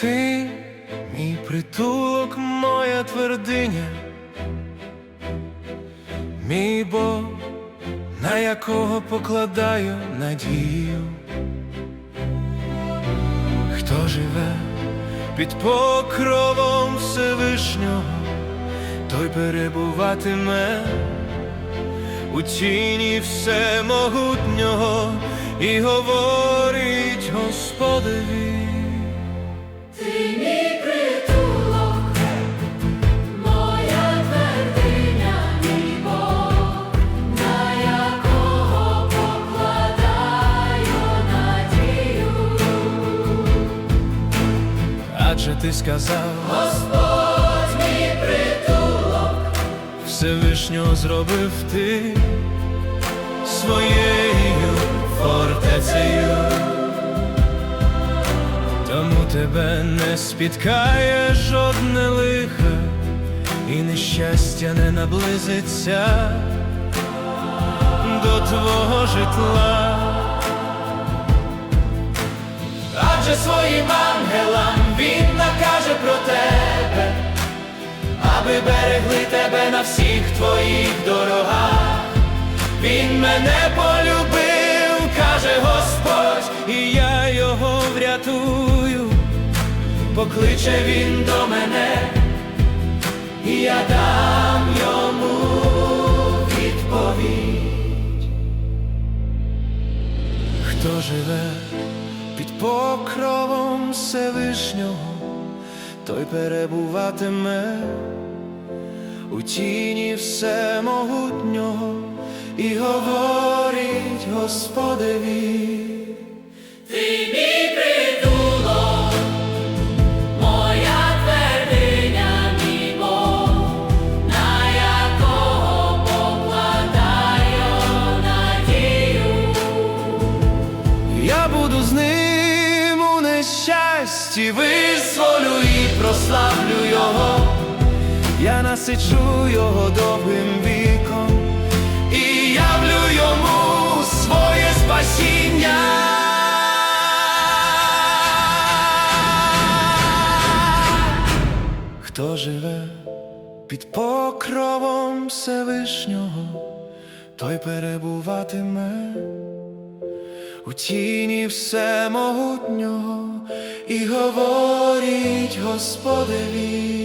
Ти мій притулок, моя твердиня, мій Бог, на якого покладаю надію. Хто живе під покровом Всевишнього, той перебуватиме у тіні всемогутнього і говорить Господеві. Адже ти сказав, Господь мій притулок, Всевишнього зробив ти своєю фортецею. Тому тебе не спіткає жодне лихо, і нещастя не наблизиться до твого житла. Адже своїм на всіх твоїх дорогах. Він мене полюбив, каже Господь, і я його врятую. Покличе він до мене, і я дам йому відповідь. Хто живе під покровом Всевишнього, той перебуватиме у тіні всемогутнього і говорить Господеві. ти мій притулок, моя твердиня, мій Бог, на якого покладаю надію. Я буду з ним у нещасті, визволю і прославлю його. Я насичу його довгим віком і явлю йому своє спасіння. Хто живе під покровом Всевишнього, той перебуватиме у тіні всемогутнього і говорить Господеві.